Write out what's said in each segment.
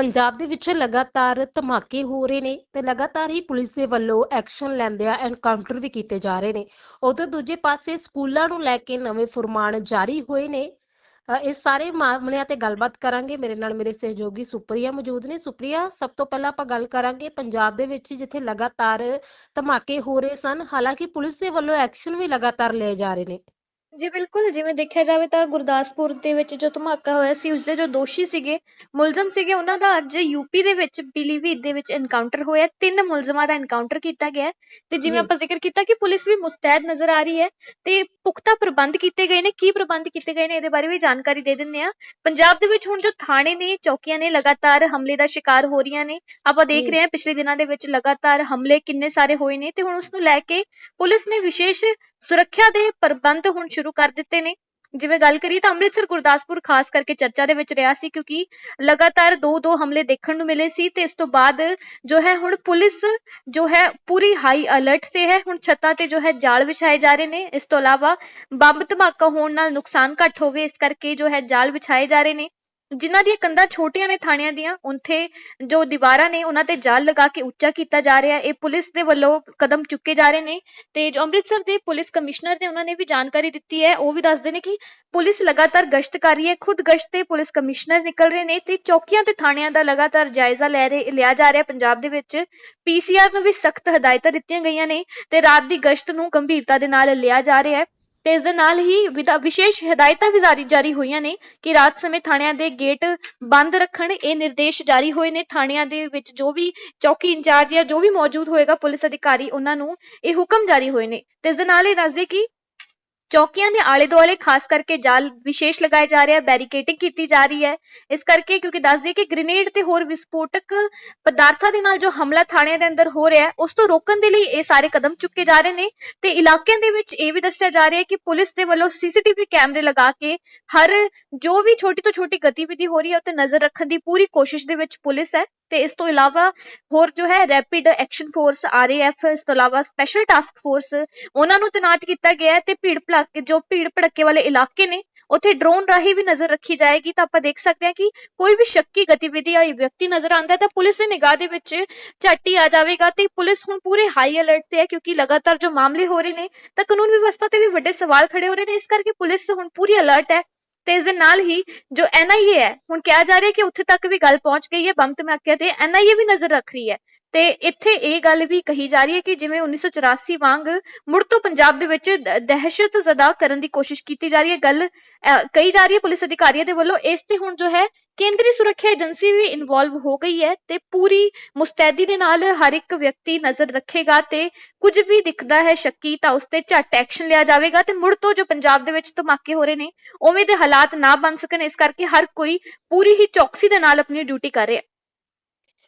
ਪੰਜਾਬ ਦੇ ਵਿੱਚ ਲਗਾਤਾਰ ਧਮਾਕੇ ਹੋ ਰਹੇ ਨੇ ਤੇ ਲਗਾਤਾਰ ਹੀ ਪੁਲਿਸ ਦੇ ਵੱਲੋਂ ਐਕਸ਼ਨ ਲੈਂਦਿਆਂ ਐਨਕਾਊਂਟਰ ਵੀ ਕੀਤੇ ਜਾ ਰਹੇ ਨੇ। ਉਧਰ ਦੂਜੇ ਪਾਸੇ ਸਕੂਲਾਂ ਨੂੰ ਲੈ ਕੇ ਨਵੇਂ ਫੁਰਮਾਨ ਜਾਰੀ ਹੋਏ ਨੇ। ਇਸ ਸਾਰੇ ਮਾਮਲਿਆਂ ਤੇ ਗੱਲਬਾਤ ਕਰਾਂਗੇ। ਮੇਰੇ ਨਾਲ ਮੇਰੇ ਸਹਿਯੋਗੀ ਸੁਪਰੀਆ ਮੌਜੂਦ ਨੇ। ਸੁਪਰੀਆ, ਸਭ ਤੋਂ ਪਹਿਲਾਂ ਆਪਾਂ ਗੱਲ ਕਰਾਂਗੇ ਪੰਜਾਬ ਦੇ ਵਿੱਚ ਜਿੱਥੇ ਲਗਾਤਾਰ ਧਮਾਕੇ ਹੋ ਰਹੇ ਸਨ। ਹਾਲਾਂਕਿ ਪੁਲਿਸ ਦੇ ਵੱਲੋਂ ਐਕਸ਼ਨ ਵੀ ਲਗਾਤਾਰ ਲਏ ਜਾ ਰਹੇ ਨੇ। ਜੀ ਬਿਲਕੁਲ ਜਿਵੇਂ ਦੇਖਿਆ ਜਾਵੇ ਤਾਂ ਗੁਰਦਾਸਪੁਰ ਦੇ ਵਿੱਚ ਜੋ ਧਮਾਕਾ ਹੋਇਆ ਸੀ ਉਸਦੇ ਜੋ ਦੋਸ਼ੀ ਸੀਗੇ ਮੁਲਜ਼ਮ ਸੀਗੇ ਉਹਨਾਂ ਦਾ ਅੱਜ ਯੂਪੀ ਦੇ ਵਿੱਚ ਪੀਲੀਭੀਤ ਦੇ ਵਿੱਚ ਐਨਕਾਊਂਟਰ ਹੋਇਆ ਤਿੰਨ ਮੁਲਜ਼ਮਾਂ ਦਾ ਐਨਕਾਊਂਟਰ ਕੀਤਾ ਗਿਆ ਹੈ ਤੇ ਜਿਵੇਂ ਜੀ। ਆਪਾਂ ਜ਼ਿਕਰ ਕੀਤਾ ਕਿ ਪੁਲਿਸ ਵੀ ਮੁਸਤੈਦ ਨਜ਼ਰ ਆ ਰਹੀ ਹੈ ਤੇ ਪੁਖਤਾ ਪ੍ਰਬੰਧ ਕੀਤੇ ਗਏ ਨੇ ਕੀ ਪ੍ਰਬੰਧ ਕੀਤੇ ਗਏ ਨੇ ਇਹਦੇ ਬਾਰੇ ਵੀ ਜਾਣਕਾਰੀ ਦੇ ਦਿੰਦੇ ਆ ਪੰਜਾਬ ਦੇ ਵਿੱਚ ਹੁਣ ਜੋ ਥਾਣੇ ਨੇ ਚੌਕੀਆਂ ਨੇ ਲਗਾਤਾਰ ਹਮਲੇ ਦਾ ਸ਼ਿਕਾਰ ਹੋ ਰਹੀਆਂ ਨੇ ਆਪਾਂ ਦੇਖ ਜੀ। ਰਹੇ ਹਾਂ ਪਿਛਲੇ ਦਿਨਾਂ ਦੇ ਵਿੱਚ ਲਗਾਤਾਰ ਹਮਲੇ ਕਿੰਨੇ ਸਾਰੇ ਹੋਏ ਨੇ ਤੇ ਹੁਣ ਉਸ ਨੂੰ ਲੈ ਕੇ ਪੁਲਿਸ ਨੇ ਵਿਸ਼ੇਸ਼ ਸੁਰੱਖਿਆ ਦੇ ਪ੍ਰਬੰਧ ਹੁਣ ਸ਼ੁਰੂ ਕਰ ਦਿੱਤੇ ਨੇ। ਜਿਵੇਂ ਗੱਲ ਕਰੀਏ ਤਾਂ ਅੰਮ੍ਰਿਤਸਰ ਗੁਰਦਾਸਪੁਰ ਖਾਸ ਕਰਕੇ ਚਰਚਾ ਦੇ ਵਿੱਚ ਰਿਹਾ ਸੀ ਕਿਉਂਕਿ ਲਗਾਤਾਰ ਦੋ ਦੋ ਹਮਲੇ ਦੇਖਣ ਨੂੰ ਮਿਲੇ ਸੀ ਤੇ ਇਸ ਤੋਂ ਬਾਅਦ ਜੋ ਹੈ ਹੁਣ ਪੁਲਿਸ ਜੋ ਹੈ ਪੂਰੀ ਹਾਈ ਅਲਰਟ ਤੇ ਹੈ। ਹੁਣ ਛੱਤਾਂ ਤੇ ਜੋ ਹੈ ਜਾਲ ਵਿਛਾਏ ਜਾ ਰਹੇ ਨੇ। ਇਸ ਤੋਂ ਇਲਾਵਾ ਬੰਬ ਧਮਾਕਾ ਹੋਣ ਨਾਲ ਨੁਕਸਾਨ ਘੱਟ ਹੋਵੇ ਇਸ ਕਰਕੇ ਜੋ ਹੈ ਜਾਲ ਵਿਛਾਏ ਜਾ ਰਹੇ ਨੇ। ਜਿਨ੍ਹਾਂ ਦੀਆਂ ਕੰਧਾਂ ਛੋਟੀਆਂ ਨੇ ਥਾਣਿਆਂ ਦੀਆਂ, ਉੱਥੇ ਜੋ ਦੀਵਾਰਾਂ ਨੇ, ਉਹਨਾਂ ਤੇ ਜਾਲ ਲਗਾ ਕੇ ਉੱਚਾ ਕੀਤਾ ਜਾ ਰਿਹਾ ਹੈ। ਇਹ ਪੁਲਿਸ ਦੇ ਵੱਲੋਂ ਕਦਮ ਚੁੱਕੇ ਜਾ ਰਹੇ ਨੇ ਤੇ ਜੋ ਅੰਮ੍ਰਿਤਸਰ ਦੇ ਪੁਲਿਸ ਕਮਿਸ਼ਨਰ ਨੇ ਉਹਨਾਂ ਨੇ ਵੀ ਜਾਣਕਾਰੀ ਦਿੱਤੀ ਹੈ, ਉਹ ਵੀ ਦੱਸਦੇ ਨੇ ਕਿ ਪੁਲਿਸ ਲਗਾਤਾਰ ਗਸ਼ਤ ਕਰ ਰਹੀ ਹੈ। ਖੁਦ ਗਸ਼ਤ ਤੇ ਪੁਲਿਸ ਕਮਿਸ਼ਨਰ ਨਿਕਲ ਰਹੇ ਨੇ ਤੇ ਚੌਕੀਆਂ ਤੇ ਥਾਣਿਆਂ ਦਾ ਲਗਾਤਾਰ ਜਾਇਜ਼ਾ ਲੈ ਰਹੇ, ਲਿਆ ਜਾ ਰਿਹਾ ਪੰਜਾਬ ਦੇ ਵਿੱਚ ਪੀਸੀਆਰ ਨੂੰ ਵੀ ਸਖਤ ਹਦਾਇਤਾਂ ਦਿੱਤੀਆਂ ਗਈਆਂ ਨੇ ਤੇ ਰਾਤ ਦੀ ਗਸ਼ਤ ਨੂੰ ਗੰਭੀਰਤਾ ਦੇ ਨਾਲ ਲਿਆ ਜਾ ਰਿਹਾ ਹੈ। ਤੇ ਇਸ ਦੇ ਨਾਲ ਹੀ ਵਿਦਾ- ਵਿਸ਼ੇਸ਼ ਹਦਾਇਤਾਂ ਵੀ ਜਾਰੀ ਜਾਰੀ ਹੋਈਆਂ ਨੇ ਕਿ ਰਾਤ ਸਮੇਂ ਥਾਣਿਆਂ ਦੇ ਗੇਟ ਬੰਦ ਰੱਖਣ ਇਹ ਨਿਰਦੇਸ਼ ਜਾਰੀ ਹੋਏ ਨੇ। ਥਾਣਿਆਂ ਦੇ ਵਿੱਚ ਜੋ ਵੀ ਚੌਕੀ ਇੰਚਾਰਜ ਜਾਂ ਜੋ ਵੀ ਮੌਜੂਦ ਹੋਏਗਾ ਪੁਲਿਸ ਅਧਿਕਾਰੀ ਉਹਨਾਂ ਨੂੰ ਇਹ ਹੁਕਮ ਜਾਰੀ ਹੋਏ ਨੇ। ਤੇ ਇਸ ਦੇ ਨਾਲ ਹੀ ਦੱਸਦੇ ਕਿ ਚੌਕੀਆਂ ਦੇ ਆਲੇ ਦੁਆਲੇ ਖਾਸ ਕਰਕੇ ਜਾਲ ਵਿਸ਼ੇਸ਼ ਲਗਾਏ ਜਾ ਰਿਹਾ ਬੈਰੀਕੇਟਿੰਗ ਕੀਤੀ ਜਾ ਰਹੀ ਹੈ। ਇਸ ਕਰਕੇ ਕਿਉਂਕਿ ਦੱਸਦੇ ਕਿ ਗ੍ਰੇਨੇਡ ਤੇ ਹੋਰ ਵਿਸਫੋਟਕ ਪਦਾਰਥਾਂ ਦੇ ਨਾਲ ਜੋ ਹਮਲਾ ਥਾਣਿਆਂ ਦੇ ਅੰਦਰ ਹੋ ਰਿਹਾ ਹੈ, ਉਸ ਤੋਂ ਰੋਕਣ ਦੇ ਲਈ ਇਹ ਸਾਰੇ ਕਦਮ ਚੁੱਕੇ ਜਾ ਰਹੇ ਨੇ ਤੇ ਇਲਾਕਿਆਂ ਦੇ ਵਿੱਚ ਇਹ ਵੀ ਦੱਸਿਆ ਜਾ ਰਿਹਾ ਹੈ ਕਿ ਪੁਲਿਸ ਦੇ ਵੱਲੋਂ ਸੀਸੀਟੀਵੀ ਕੈਮਰੇ ਲਗਾ ਕੇ ਹਰ ਜੋ ਵੀ ਛੋਟੀ ਤੋਂ ਛੋਟੀ ਗਤੀਵਿਧੀ ਹੋ ਰਹੀ ਹੈ, ਉੱਤੇ ਨਜ਼ਰ ਰੱਖਣ ਦੀ ਪੂਰੀ ਕੋਸ਼ਿਸ਼ ਦੇ ਵਿੱਚ ਪੁਲਿਸ ਹੈ। ਤੇ ਇਸ ਤੋਂ ਇਲਾਵਾ ਹੋਰ ਜੋ ਹੈ ਰੈਪਿਡ ਐਕਸ਼ਨ ਫੋਰਸ ਆਰਏਐਫ ਇਸ ਤੋਂ ਇਲਾਵਾ ਸਪੈਸ਼ਲ ਟਾਸਕ ਫੋਰਸ ਉਹਨਾਂ ਨੂੰ ਤੈਨਾਤ ਕੀਤਾ ਗਿਆ ਹੈ ਤੇ ਭੀੜ ਭੜੱਕੇ, ਜੋ ਭੀੜ ਭੜੱਕੇ ਵਾਲੇ ਇਲਾਕੇ ਨੇ, ਉੱਥੇ ਡਰੋਨ ਰਾਹੀਂ ਵੀ ਨਜ਼ਰ ਰੱਖੀ ਜਾਏਗੀ ਤਾਂ ਆਪਾਂ ਦੇਖ ਸਕਦੇ ਹਾਂ ਕਿ ਕੋਈ ਵੀ ਸ਼ੱਕੀ ਗਤੀਵਿਧੀ ਜਾਂ ਵਿਅਕਤੀ ਨਜ਼ਰ ਆਉਂਦਾ ਤਾਂ ਪੁਲਿਸ ਦੀ ਨਿਗਾਹ ਦੇ ਵਿੱਚ ਝੱਟੀ ਆ ਜਾਵੇਗਾ ਤੇ ਪੁਲਿਸ ਹੁਣ ਪੂਰੇ ਹਾਈ ਅਲਰਟ ਤੇ ਹੈ ਕਿਉਂਕਿ ਲਗਾਤਾਰ ਜੋ ਮਾਮਲੇ ਹੋ ਰਹੇ ਨੇ ਤਾਂ ਕਾਨੂੰਨ ਵਿਵਸਥਾ ਤੇ ਵੀ ਵੱਡੇ ਸਵਾਲ ਖੜੇ ਹੋ ਰਹੇ ਨੇ, ਇਸ ਕਰਕੇ ਪੁਲਿਸ ਹੁਣ ਪੂਰੀ ਅਲਰਟ ਹੈ ਤੇ ਇਸ ਦੇ ਨਾਲ ਹੀ ਜੋ ਐਨਆਈਏ ਹੈ, ਹੁਣ ਕਿਹਾ ਜਾ ਰਿਹਾ ਕਿ ਉੱਥੇ ਤੱਕ ਵੀ ਗੱਲ ਪਹੁੰਚ ਗਈ ਹੈ, ਬੰਬ ਧਮਾਕਿਆਂ ਤੇ ਐਨਆਈਏ ਵੀ ਨਜ਼ਰ ਰੱਖ ਰਹੀ ਹੈ। ਤੇ ਇੱਥੇ ਇਹ ਗੱਲ ਵੀ ਕਹੀ ਜਾ ਰਹੀ ਹੈ ਕਿ ਜਿਵੇਂ 1984 ਵਾਂਗ ਮੁੜ ਤੋਂ ਪੰਜਾਬ ਦੇ ਵਿੱਚ ਦਹਿਸ਼ਤ ਜ਼ਦਾ ਕਰਨ ਦੀ ਕੋਸ਼ਿਸ਼ ਕੀਤੀ ਜਾ ਰਹੀ ਹੈ। ਗੱਲ ਕਹੀ ਜਾ ਰਹੀ ਹੈ ਪੁਲਿਸ ਅਧਿਕਾਰੀਆਂ ਦੇ ਵੱਲੋਂ। ਇਸ ਤੇ ਹੁਣ ਜੋ ਹੈ, ਕੇਂਦਰੀ ਸੁਰੱਖਿਆ ਏਜੰਸੀ ਵੀ ਇਨਵੋਲਵ ਹੋ ਗਈ ਹੈ ਤੇ ਪੂਰੀ ਮੁਸਤੈਦੀ ਦੇ ਨਾਲ ਹਰ ਇੱਕ ਵਿਅਕਤੀ ਨਜ਼ਰ ਰੱਖੇਗਾ ਤੇ ਕੁਝ ਵੀ ਦਿਖਦਾ ਹੈ ਸ਼ੱਕੀ ਤਾਂ ਉਸ ਤੇ ਝੱਟ ਐਕਸ਼ਨ ਲਿਆ ਜਾਵੇਗਾ ਤੇ ਮੁੜ ਤੋਂ ਜੋ ਪੰਜਾਬ ਦੇ ਵਿੱਚ ਧਮਾਕੇ ਹੋ ਰਹੇ ਨੇ, ਉਵੇਂ ਦੇ ਹਾਲਾਤ ਨਾ ਬਣ ਸਕਣ ਇਸ ਕਰਕੇ ਹਰ ਕੋਈ ਪੂਰੀ ਹੀ ਚੌਕਸੀ ਦੇ ਨਾਲ ਆਪਣੀ ਡਿਊਟੀ ਕਰ ਰਿਹਾ। ਹੈ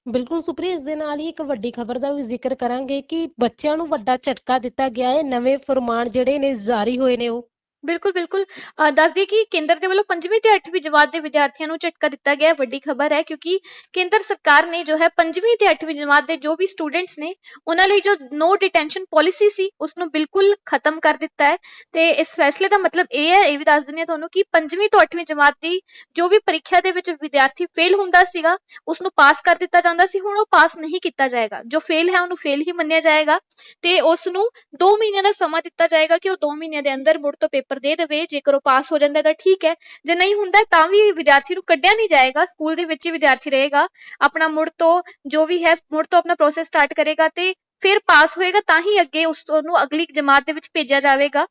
ਬਿਲਕੁਲ ਸੁਪਰੀਆ ਇਸ ਦੇ ਨਾਲ ਹੀ ਇੱਕ ਵੱਡੀ ਖਬਰ ਦਾ ਵੀ ਜ਼ਿਕਰ ਕਰਾਂਗੇ ਕਿ ਬੱਚਿਆਂ ਨੂੰ ਵੱਡਾ ਝਟਕਾ ਦਿੱਤਾ ਗਿਆ ਹੈ। ਨਵੇਂ ਫੁਰਮਾਨ ਜਿਹੜੇ ਨੇ ਜਾਰੀ ਹੋਏ ਨੇ ਉਹ। ਬਿਲਕੁਲ ਬਿਲਕੁਲ। ਅਹ ਦੱਸ ਦਈਏ ਕਿ ਕੇਂਦਰ ਦੇ ਵੱਲੋਂ 5ਵੀਂ ਤੇ 8ਵੀਂ ਜਮਾਤ ਦੇ ਵਿਦਿਆਰਥੀਆਂ ਨੂੰ ਝਟਕਾ ਦਿੱਤਾ ਗਿਆ ਹੈ। ਵੱਡੀ ਖਬਰ ਹੈ ਕਿਉਂਕਿ ਕੇਂਦਰ ਸਰਕਾਰ ਨੇ ਜੋ ਹੈ 5ਵੀਂ ਤੇ 8ਵੀਂ ਜਮਾਤ ਦੇ ਜੋ ਵੀ ਸਟੂਡੈਂਟਸ ਨੇ, ਉਹਨਾਂ ਲਈ ਜੋ ਨੋ ਡਿਟੈਂਸ਼ਨ ਪਾਲਿਸੀ ਸੀ, ਉਸ ਨੂੰ ਬਿਲਕੁਲ ਖਤਮ ਕਰ ਦਿੱਤਾ ਹੈ। ਤੇ ਇਸ ਫੈਸਲੇ ਦਾ ਮਤਲਬ ਇਹ ਹੈ, ਇਹ ਵੀ ਦੱਸ ਦਿੰਦੇ ਹਾਂ ਤੁਹਾਨੂੰ ਕਿ 5ਵੀਂ ਤੋਂ 8ਵੀਂ ਜਮਾਤ ਦੀ ਜੋ ਵੀ ਪ੍ਰੀਖਿਆ ਦੇ ਵਿੱਚ ਵਿਦਿਆਰਥੀ ਫੇਲ ਹੁੰਦਾ ਸੀਗਾ, ਉਸ ਨੂੰ ਪਾਸ ਕਰ ਦਿੱਤਾ ਜਾਂਦਾ ਸੀ। ਹੁਣ ਉਹ ਪਾਸ ਨਹੀਂ ਕੀਤਾ ਜਾਏਗਾ। ਜੋ ਫੇਲ ਹੈ, ਉਹਨੂੰ ਫੇਲ ਹੀ ਮੰਨਿਆ ਜਾਏਗਾ ਤੇ ਉਸ ਨੂੰ 2 ਮਹੀਨਿਆਂ ਦਾ ਸਮਾਂ ਦਿੱਤਾ ਜਾਏਗਾ ਕਿ ਉਹ 2 ਮਹੀਨਿਆਂ ਦੇ ਅੰਦਰ ਮੁੜ ਤੋਂ ਪੇਪਰ ਦੇ ਦੇਵੇ, ਜੇਕਰ ਉਹ ਪਾਸ ਹੋ ਜਾਂਦਾ ਹੈ ਤਾਂ ਠੀਕ ਹੈ। ਜੇ ਨਹੀਂ ਹੁੰਦਾ ਤਾਂ ਵੀ ਵਿਦਿਆਰਥੀ ਨੂੰ ਕੱਢਿਆ ਨਹੀਂ ਜਾਏਗਾ, ਸਕੂਲ ਦੇ ਵਿੱਚ ਹੀ ਵਿਦਿਆਰਥੀ ਰਹੇਗਾ, ਆਪਣਾ ਮੁੜ ਤੋਂ ਜੋ ਵੀ ਹੈ, ਮੁੜ ਤੋਂ ਆਪਣਾ ਪ੍ਰੋਸੈਸ ਸਟਾਰਟ ਕਰੇਗਾ ਤੇ ਫਿਰ ਪਾਸ ਹੋਏਗਾ ਤਾਂ ਹੀ ਅੱਗੇ ਉਸ ਨੂੰ ਅਗਲੀ ਜਮਾਤ ਦੇ ਵਿੱਚ ਭੇਜਿਆ ਜਾਵੇਗਾ।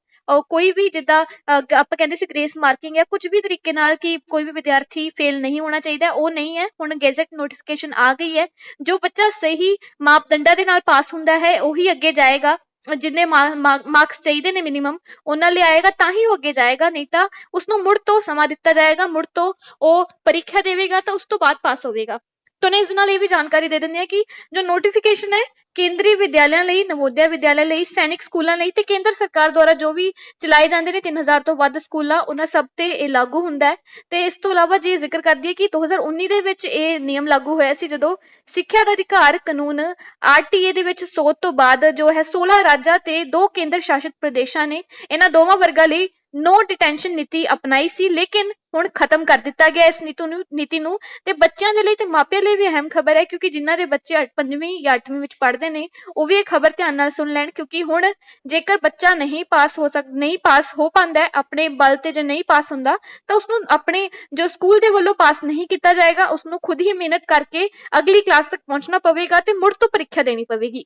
ਕੋਈ ਵੀ ਜਿੱਦਾਂ ਆਪਾਂ ਕਹਿੰਦੇ ਸੀ ਗ੍ਰੇਸ ਮਾਰਕਿੰਗ ਹੈ ਕੁਝ ਵੀ ਤਰੀਕੇ ਨਾਲ ਕਿ ਕੋਈ ਵੀ ਵਿਦਿਆਰਥੀ ਫੇਲ ਨਹੀਂ ਹੋਣਾ ਚਾਹੀਦਾ, ਉਹ ਨਹੀਂ ਹੈ। ਹੁਣ ਗੈਜ਼ਟ ਨੋਟੀਫਿਕੇਸ਼ਨ ਆ ਗਈ ਹੈ। ਜੋ ਬੱਚਾ ਸਹੀ ਮਾਪਦੰਡਾਂ ਦੇ ਨਾਲ ਪਾਸ ਹੁੰਦਾ ਹੈ, ਉਹੀ ਅੱਗੇ ਜਾਏਗਾ। ਜਿੰਨੇ ਮਾਰਕਸ ਚਾਹੀਦੇ ਨੇ ਮਿਨੀਮਮ ਉਹਨਾਂ ਲਈ ਆਏਗਾ ਤਾਂ ਹੀ ਉਹ ਅੱਗੇ ਜਾਏਗਾ, ਨਹੀਂ ਤਾਂ ਉਸ ਨੂੰ ਮੁੜ ਤੋਂ ਸਮਾਂ ਦਿੱਤਾ ਜਾਏਗਾ, ਮੁੜ ਤੋਂ ਉਹ ਪ੍ਰੀਖਿਆ ਦੇਵੇਗਾ ਤਾਂ ਉਸ ਤੋਂ ਬਾਅਦ ਪਾਸ ਹੋਵੇਗਾ। ਤੁਹਾਨੂੰ ਇਸ ਨਾਲ ਇਹ ਵੀ ਜਾਣਕਾਰੀ ਦੇ ਦਿੰਦੇ ਆ ਕਿ ਜੋ ਨੋਟੀਫਿਕੇਸ਼ਨ ਹੈ ਕੇਂਦਰੀ ਵਿਦਿਆਲਿਆਂ ਲਈ, ਨਵੋਦਿਆ ਵਿਦਿਆਲਿਆ ਲਈ, ਸੈਨਿਕ ਸਕੂਲਾਂ ਲਈ ਤੇ ਕੇਂਦਰ ਸਰਕਾਰ ਦੁਆਰਾ ਜੋ ਵੀ ਚਲਾਏ ਜਾਂਦੇ ਨੇ 3000 ਤੋਂ ਵੱਧ ਸਕੂਲਾਂ, ਉਹਨਾਂ ਸਭ ਤੇ ਇਹ ਲਾਗੂ ਹੁੰਦਾ ਹੈ। ਤੇ ਇਸ ਤੋਂ ਇਲਾਵਾ ਜੇ ਜ਼ਿਕਰ ਕਰ ਦਈਏ ਕਿ 2019 ਦੇ ਵਿੱਚ ਇਹ ਨਿਯਮ ਲਾਗੂ ਹੋਇਆ ਸੀ, ਜਦੋਂ ਸਿੱਖਿਆ ਦਾ ਅਧਿਕਾਰ ਕਾਨੂੰਨ ਆਰਟੀਏ ਦੇ ਵਿੱਚ ਸੋਧ ਤੋਂ ਬਾਅਦ ਜੋ ਹੈ 16 ਰਾਜਾਂ ਤੇ ਦੋ ਕੇਂਦਰ ਸ਼ਾਸਿਤ ਪ੍ਰਦੇਸ਼ਾਂ ਨੇ, ਇਹਨਾਂ ਦੋਵਾਂ ਵਰਗਾਂ ਲਈ ਨੋ ਡਿਟੈਂਸ਼ਨ ਨੀਤੀ ਅਪਣਾਈ ਸੀ, ਲੇਕਿਨ ਹੁਣ ਖਤਮ ਕਰ ਦਿੱਤਾ ਗਿਆ ਇਸ ਨੀਤੀ ਨੂੰ ਨੀਤੀ ਨੂੰ। ਤੇ ਬੱਚਿਆਂ ਦੇ ਲਈ ਤੇ ਮਾਪਿਆਂ ਲਈ ਵੀ ਅਹਿਮ ਖਬਰ ਹੈ, ਕਿਉਂਕਿ ਜਿਨ੍ਹਾਂ ਦੇ ਬੱਚੇ 5ਵੀਂ ਜਾਂ 8ਵੀਂ ਵਿੱਚ ਪੜ੍ਹਦੇ ਨੇ, ਉਹ ਵੀ ਇਹ ਖਬਰ ਧਿਆਨ ਨਾਲ ਸੁਣ ਲੈਣ ਕਿਉਂਕਿ ਹੁਣ ਜੇਕਰ ਬੱਚਾ ਨਹੀਂ ਪਾਸ ਹੋ ਸਕ, ਨਹੀਂ ਪਾਸ ਹੋ ਪਾਉਂਦਾ ਆਪਣੇ ਬਲ ਤੇ ਜੇ ਨਹੀਂ ਪਾਸ ਹੁੰਦਾ, ਤਾਂ ਉਸ ਨੂੰ ਆਪਣੇ ਜੋ ਸਕੂਲ ਦੇ ਵੱਲੋਂ ਪਾਸ ਨਹੀਂ ਕੀਤਾ ਜਾਏਗਾ ਉਸ ਨੂੰ ਖੁਦ ਹੀ ਮਿਹਨਤ ਕਰਕੇ ਅਗਲੀ ਕਲਾਸ ਤੱਕ ਪਹੁੰਚਣਾ ਪਵੇਗਾ ਤੇ ਮੁੜ ਤੋਂ ਪ੍ਰੀਖਿਆ ਦੇਣੀ ਪਵੇਗੀ।